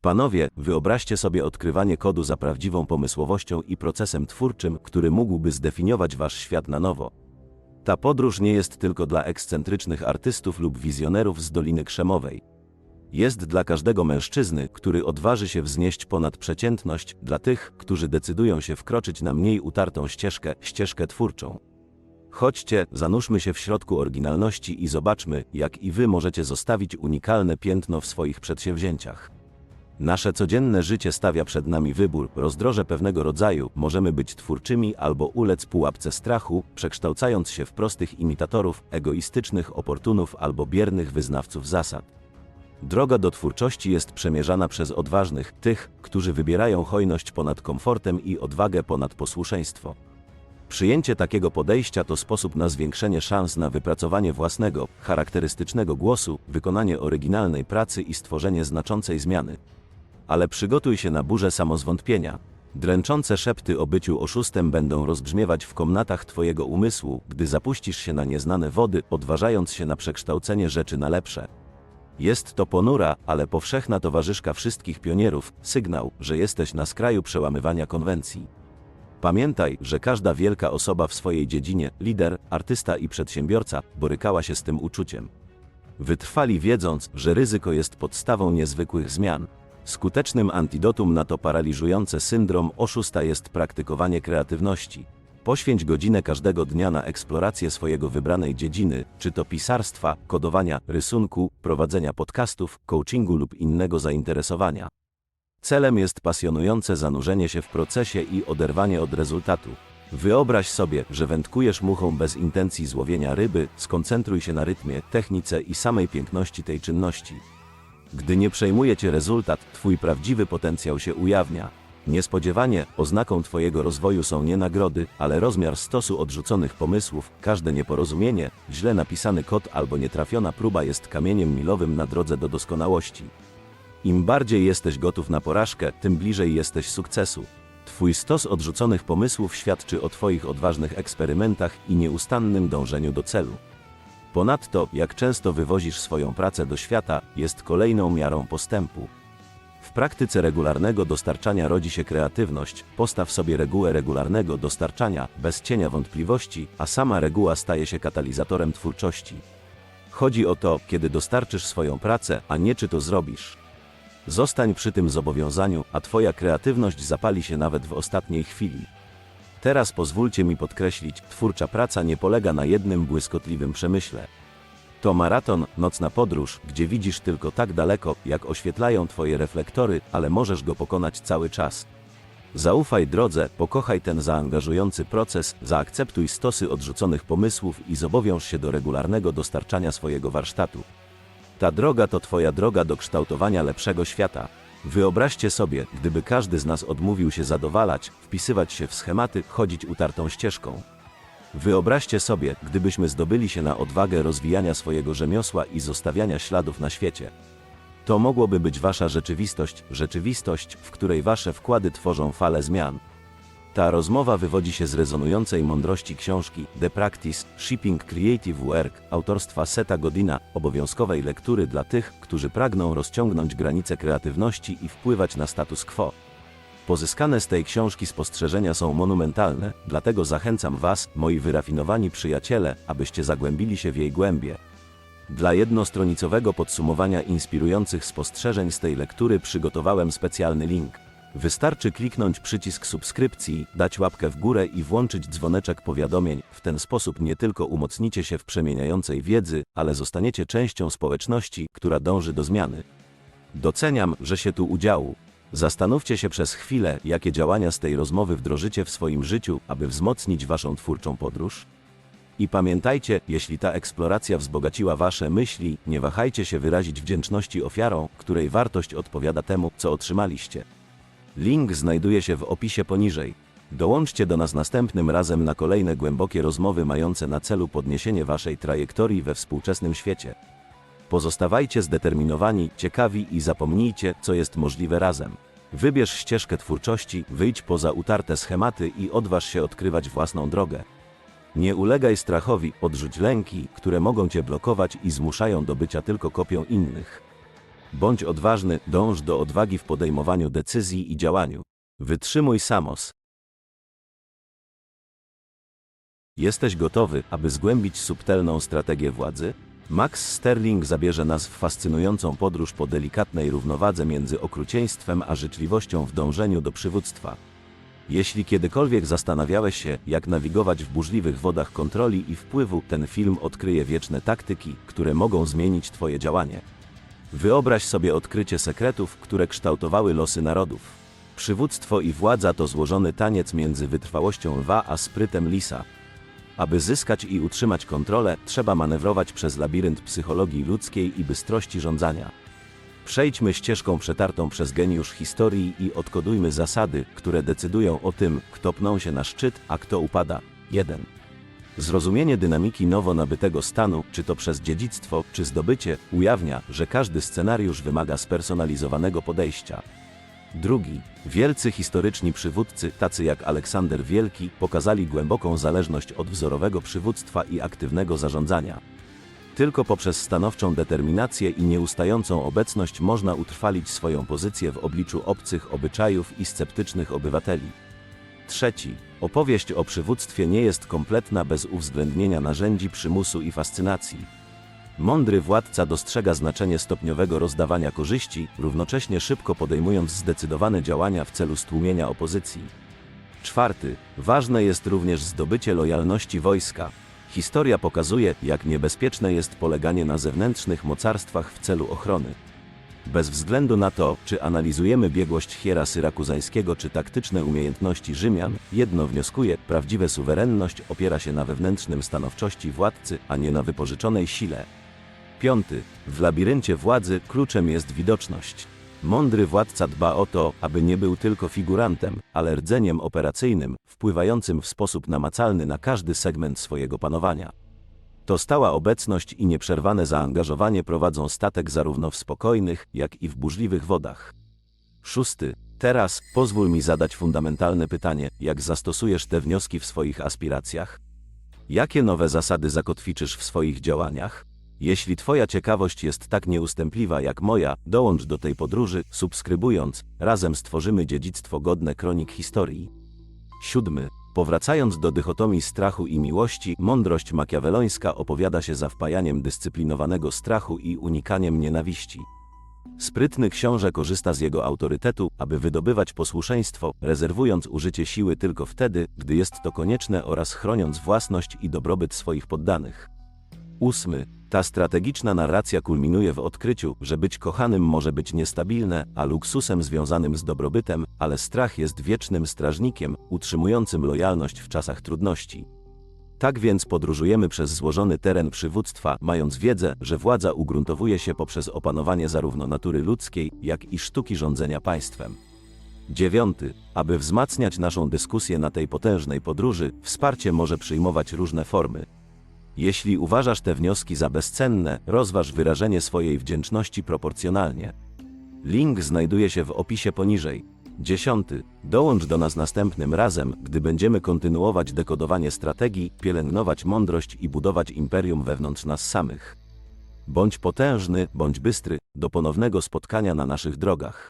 Panowie, wyobraźcie sobie odkrywanie kodu za prawdziwą pomysłowością i procesem twórczym, który mógłby zdefiniować wasz świat na nowo. Ta podróż nie jest tylko dla ekscentrycznych artystów lub wizjonerów z Doliny Krzemowej. Jest dla każdego mężczyzny, który odważy się wznieść ponad przeciętność, dla tych, którzy decydują się wkroczyć na mniej utartą ścieżkę, ścieżkę twórczą. Chodźcie, zanurzmy się w środku oryginalności i zobaczmy, jak i wy możecie zostawić unikalne piętno w swoich przedsięwzięciach. Nasze codzienne życie stawia przed nami wybór, rozdroże pewnego rodzaju, możemy być twórczymi albo ulec pułapce strachu, przekształcając się w prostych imitatorów, egoistycznych oportunów albo biernych wyznawców zasad. Droga do twórczości jest przemierzana przez odważnych, tych, którzy wybierają hojność ponad komfortem i odwagę ponad posłuszeństwo. Przyjęcie takiego podejścia to sposób na zwiększenie szans na wypracowanie własnego, charakterystycznego głosu, wykonanie oryginalnej pracy i stworzenie znaczącej zmiany. Ale przygotuj się na burzę samozwątpienia. Dręczące szepty o byciu oszustem będą rozbrzmiewać w komnatach Twojego umysłu, gdy zapuścisz się na nieznane wody, odważając się na przekształcenie rzeczy na lepsze. Jest to ponura, ale powszechna towarzyszka wszystkich pionierów, sygnał, że jesteś na skraju przełamywania konwencji. Pamiętaj, że każda wielka osoba w swojej dziedzinie, lider, artysta i przedsiębiorca, borykała się z tym uczuciem. Wytrwali wiedząc, że ryzyko jest podstawą niezwykłych zmian. Skutecznym antidotum na to paraliżujące syndrom oszusta jest praktykowanie kreatywności. Poświęć godzinę każdego dnia na eksplorację swojego wybranej dziedziny, czy to pisarstwa, kodowania, rysunku, prowadzenia podcastów, coachingu lub innego zainteresowania. Celem jest pasjonujące zanurzenie się w procesie i oderwanie od rezultatu. Wyobraź sobie, że wędkujesz muchą bez intencji złowienia ryby, skoncentruj się na rytmie, technice i samej piękności tej czynności. Gdy nie przejmuje cię rezultat, twój prawdziwy potencjał się ujawnia. Niespodziewanie, oznaką twojego rozwoju są nie nagrody, ale rozmiar stosu odrzuconych pomysłów, każde nieporozumienie, źle napisany kod albo nietrafiona próba jest kamieniem milowym na drodze do doskonałości. Im bardziej jesteś gotów na porażkę, tym bliżej jesteś sukcesu. Twój stos odrzuconych pomysłów świadczy o Twoich odważnych eksperymentach i nieustannym dążeniu do celu. Ponadto, jak często wywozisz swoją pracę do świata, jest kolejną miarą postępu. W praktyce regularnego dostarczania rodzi się kreatywność, postaw sobie regułę regularnego dostarczania, bez cienia wątpliwości, a sama reguła staje się katalizatorem twórczości. Chodzi o to, kiedy dostarczysz swoją pracę, a nie czy to zrobisz. Zostań przy tym zobowiązaniu, a Twoja kreatywność zapali się nawet w ostatniej chwili. Teraz pozwólcie mi podkreślić, twórcza praca nie polega na jednym błyskotliwym przemyśle. To maraton, nocna podróż, gdzie widzisz tylko tak daleko, jak oświetlają Twoje reflektory, ale możesz go pokonać cały czas. Zaufaj drodze, pokochaj ten zaangażujący proces, zaakceptuj stosy odrzuconych pomysłów i zobowiąż się do regularnego dostarczania swojego warsztatu. Ta droga to Twoja droga do kształtowania lepszego świata. Wyobraźcie sobie, gdyby każdy z nas odmówił się zadowalać, wpisywać się w schematy, chodzić utartą ścieżką. Wyobraźcie sobie, gdybyśmy zdobyli się na odwagę rozwijania swojego rzemiosła i zostawiania śladów na świecie. To mogłoby być wasza rzeczywistość, rzeczywistość, w której wasze wkłady tworzą falę zmian. Ta rozmowa wywodzi się z rezonującej mądrości książki The Practice Shipping Creative Work autorstwa Seta Godina, obowiązkowej lektury dla tych, którzy pragną rozciągnąć granice kreatywności i wpływać na status quo. Pozyskane z tej książki spostrzeżenia są monumentalne, dlatego zachęcam Was, moi wyrafinowani przyjaciele, abyście zagłębili się w jej głębie. Dla jednostronicowego podsumowania inspirujących spostrzeżeń z tej lektury przygotowałem specjalny link. Wystarczy kliknąć przycisk subskrypcji, dać łapkę w górę i włączyć dzwoneczek powiadomień. W ten sposób nie tylko umocnicie się w przemieniającej wiedzy, ale zostaniecie częścią społeczności, która dąży do zmiany. Doceniam, że się tu udziału. Zastanówcie się przez chwilę, jakie działania z tej rozmowy wdrożycie w swoim życiu, aby wzmocnić Waszą twórczą podróż. I pamiętajcie, jeśli ta eksploracja wzbogaciła Wasze myśli, nie wahajcie się wyrazić wdzięczności ofiarą, której wartość odpowiada temu, co otrzymaliście. Link znajduje się w opisie poniżej. Dołączcie do nas następnym razem na kolejne głębokie rozmowy mające na celu podniesienie Waszej trajektorii we współczesnym świecie. Pozostawajcie zdeterminowani, ciekawi i zapomnijcie, co jest możliwe razem. Wybierz ścieżkę twórczości, wyjdź poza utarte schematy i odważ się odkrywać własną drogę. Nie ulegaj strachowi, odrzuć lęki, które mogą cię blokować i zmuszają do bycia tylko kopią innych. Bądź odważny, dąż do odwagi w podejmowaniu decyzji i działaniu. Wytrzymuj samos. Jesteś gotowy, aby zgłębić subtelną strategię władzy? Max Sterling zabierze nas w fascynującą podróż po delikatnej równowadze między okrucieństwem a życzliwością w dążeniu do przywództwa. Jeśli kiedykolwiek zastanawiałeś się, jak nawigować w burzliwych wodach kontroli i wpływu, ten film odkryje wieczne taktyki, które mogą zmienić Twoje działanie. Wyobraź sobie odkrycie sekretów, które kształtowały losy narodów. Przywództwo i władza to złożony taniec między wytrwałością lwa a sprytem lisa. Aby zyskać i utrzymać kontrolę, trzeba manewrować przez labirynt psychologii ludzkiej i bystrości rządzania. Przejdźmy ścieżką przetartą przez geniusz historii i odkodujmy zasady, które decydują o tym, kto pną się na szczyt, a kto upada. 1. Zrozumienie dynamiki nowo nabytego stanu, czy to przez dziedzictwo, czy zdobycie, ujawnia, że każdy scenariusz wymaga spersonalizowanego podejścia. Drugi. Wielcy historyczni przywódcy, tacy jak Aleksander Wielki, pokazali głęboką zależność od wzorowego przywództwa i aktywnego zarządzania. Tylko poprzez stanowczą determinację i nieustającą obecność można utrwalić swoją pozycję w obliczu obcych obyczajów i sceptycznych obywateli. Trzeci. Opowieść o przywództwie nie jest kompletna bez uwzględnienia narzędzi przymusu i fascynacji. Mądry władca dostrzega znaczenie stopniowego rozdawania korzyści, równocześnie szybko podejmując zdecydowane działania w celu stłumienia opozycji. Czwarty. Ważne jest również zdobycie lojalności wojska. Historia pokazuje, jak niebezpieczne jest poleganie na zewnętrznych mocarstwach w celu ochrony. Bez względu na to, czy analizujemy biegłość Hiera Syrakuzańskiego czy taktyczne umiejętności Rzymian, jedno wnioskuje, prawdziwa suwerenność opiera się na wewnętrznym stanowczości władcy, a nie na wypożyczonej sile. Piąty. W labiryncie władzy kluczem jest widoczność. Mądry władca dba o to, aby nie był tylko figurantem, ale rdzeniem operacyjnym, wpływającym w sposób namacalny na każdy segment swojego panowania. To stała obecność i nieprzerwane zaangażowanie prowadzą statek zarówno w spokojnych, jak i w burzliwych wodach. Szósty. Teraz pozwól mi zadać fundamentalne pytanie: jak zastosujesz te wnioski w swoich aspiracjach? Jakie nowe zasady zakotwiczysz w swoich działaniach? Jeśli Twoja ciekawość jest tak nieustępliwa jak moja, dołącz do tej podróży, subskrybując, razem stworzymy dziedzictwo godne kronik historii. Siódmy. Powracając do dychotomii strachu i miłości, mądrość makiawelońska opowiada się za wpajaniem dyscyplinowanego strachu i unikaniem nienawiści. Sprytny książę korzysta z jego autorytetu, aby wydobywać posłuszeństwo, rezerwując użycie siły tylko wtedy, gdy jest to konieczne oraz chroniąc własność i dobrobyt swoich poddanych. Ósmy. Ta strategiczna narracja kulminuje w odkryciu, że być kochanym może być niestabilne, a luksusem związanym z dobrobytem, ale strach jest wiecznym strażnikiem, utrzymującym lojalność w czasach trudności. Tak więc podróżujemy przez złożony teren przywództwa, mając wiedzę, że władza ugruntowuje się poprzez opanowanie zarówno natury ludzkiej, jak i sztuki rządzenia państwem. Dziewiąty. Aby wzmacniać naszą dyskusję na tej potężnej podróży, wsparcie może przyjmować różne formy. Jeśli uważasz te wnioski za bezcenne, rozważ wyrażenie swojej wdzięczności proporcjonalnie. Link znajduje się w opisie poniżej. Dziesiąty. Dołącz do nas następnym razem, gdy będziemy kontynuować dekodowanie strategii, pielęgnować mądrość i budować imperium wewnątrz nas samych. Bądź potężny, bądź bystry, do ponownego spotkania na naszych drogach.